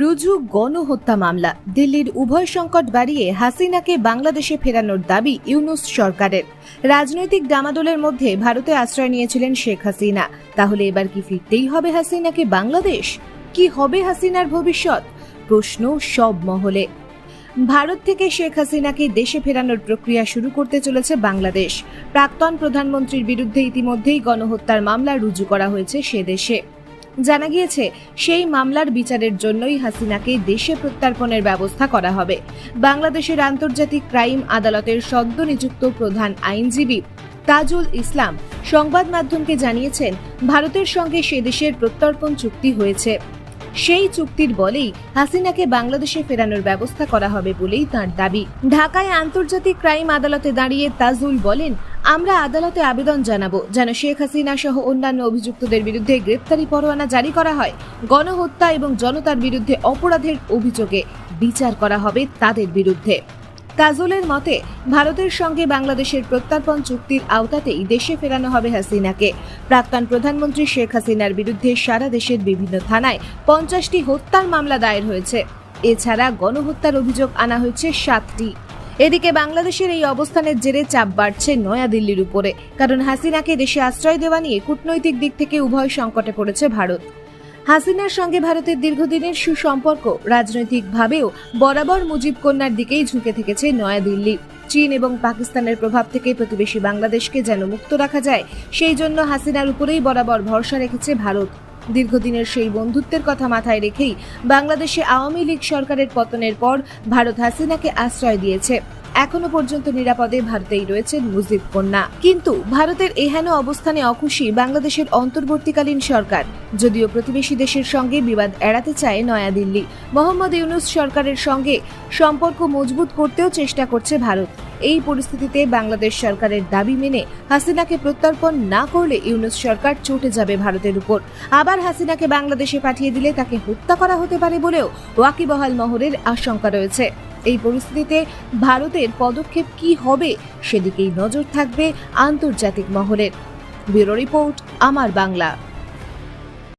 রুজু গণহত্যা মামলা। দিল্লির উভয় সংকট বাড়িয়ে হাসিনাকে বাংলাদেশে ফেরানোর দাবি ইউনুস সরকারের। রাজনৈতিক ডামাডোলের মধ্যে ভারতে আশ্রয় নিয়েছিলেন শেখ হাসিনা। তাহলে এবার কি ফিরতেই হবে হাসিনাকে বাংলাদেশ? কি হবে হাসিনার ভবিষ্যৎ? প্রশ্ন সব মহলে। ভারত থেকে শেখ হাসিনাকে দেশে ফেরানোর প্রক্রিয়া শুরু করতে চলেছে বাংলাদেশ। প্রাক্তন প্রধানমন্ত্রীর বিরুদ্ধে ইতিমধ্যেই গণহত্যার মামলা রুজু করা হয়েছে সে দেশে। জানা গিয়েছে, সেই মামলার বিচারের জন্যই হাসিনাকে দেশে প্রত্যার্পণের ব্যবস্থা করা হবে। বাংলাদেশের আন্তর্জাতিক ক্রাইম আদালতের সদ্য নিযুক্ত প্রধান আইনজীবী তাজুল ইসলাম সংবাদ মাধ্যমকে জানিয়েছেন, ভারতের সঙ্গে সে দেশের প্রত্যর্পণ চুক্তি হয়েছে। সেই চুক্তির বলেই হাসিনাকে বাংলাদেশে ফেরানোর ব্যবস্থা করা হবে বলেই তার দাবি। ঢাকায় আন্তর্জাতিক ক্রাইম আদালতে দাঁড়িয়ে তাজুল বলেন আমরা আদালতে আবেদন জানাব, যেন শেখ হাসিনা সহ অন্যান্য অভিযুক্তদের বিরুদ্ধে গ্রেপ্তারি পরোয়ানা জারি করা হয়। গণহত্যা এবং জনতার বিরুদ্ধে অপরাধের অভিযোগে বিচার করা হবে তাদের বিরুদ্ধে। কাজলের মতে, ভারতের সঙ্গে বাংলাদেশের প্রত্যর্পণ চুক্তির আওতাতেই দেশে ফেরানো হবে হাসিনাকে। প্রাক্তন প্রধানমন্ত্রী শেখ হাসিনার বিরুদ্ধে সারা দেশের বিভিন্ন থানায় পঞ্চাশটি হত্যার মামলা দায়ের হয়েছে। এছাড়া গণহত্যার অভিযোগ আনা হয়েছে সাতটি। এদিকে বাংলাদেশের এই অবস্থানের জেরে চাপ বাড়ছে নয়াদিল্লির উপরে, কারণ হাসিনাকে দেশে আশ্রয় দেওয়া নিয়ে কূটনৈতিক দিক থেকে উভয় সংকটে পড়েছে ভারত। হাসিনার সঙ্গে ভারতের দীর্ঘদিনের সুসম্পর্ক রাজনৈতিকভাবেও বরাবর মুজিব কন্যার দিকেই ঝুঁকে থেকেছে নয়াদিল্লি। চীন এবং পাকিস্তানের প্রভাব থেকে প্রতিবেশী বাংলাদেশকে যেন মুক্ত রাখা যায়, সেই জন্য হাসিনার উপরেই বরাবর ভরসা রেখেছে ভারত। দীর্ঘদিনের সেই বন্ধুত্বের কথা মাথায় রেখেই বাংলাদেশে আওয়ামী লীগ সরকারের পতনের পর ভারত হাসিনাকে আশ্রয় দিয়েছে। এখনও পর্যন্ত নিরাপদে ভারতেই রয়েছেন মুজিব কন্যা। কিন্তু ভারতের এহেন অবস্থানে অখুশি বাংলাদেশের অন্তর্বর্তীকালীন সরকার। যদিও প্রতিবেশী দেশের সঙ্গে বিবাদ এড়াতে চায় নয়াদিল্লি। মোহাম্মদ ইউনুস সরকারের সঙ্গে সম্পর্ক মজবুত করতেও চেষ্টা করছে ভারত। এই পরিস্থিতিতে বাংলাদেশ সরকারের দাবি মেনে হাসিনাকে প্রত্যর্পণ না করলে ইউনুস সরকার চটে যাবে ভারতের উপর। আবার হাসিনাকে বাংলাদেশে পাঠিয়ে দিলে তাকে হত্যা করা হতে পারে বলেও ওয়াকিবহাল মহরের আশঙ্কা রয়েছে। এই পরিস্থিতিতে ভারতের পদক্ষেপ কি হবে সেদিকেই নজর থাকবে আন্তর্জাতিক মহলের। ব্যুরো রিপোর্ট, আমার বাংলা।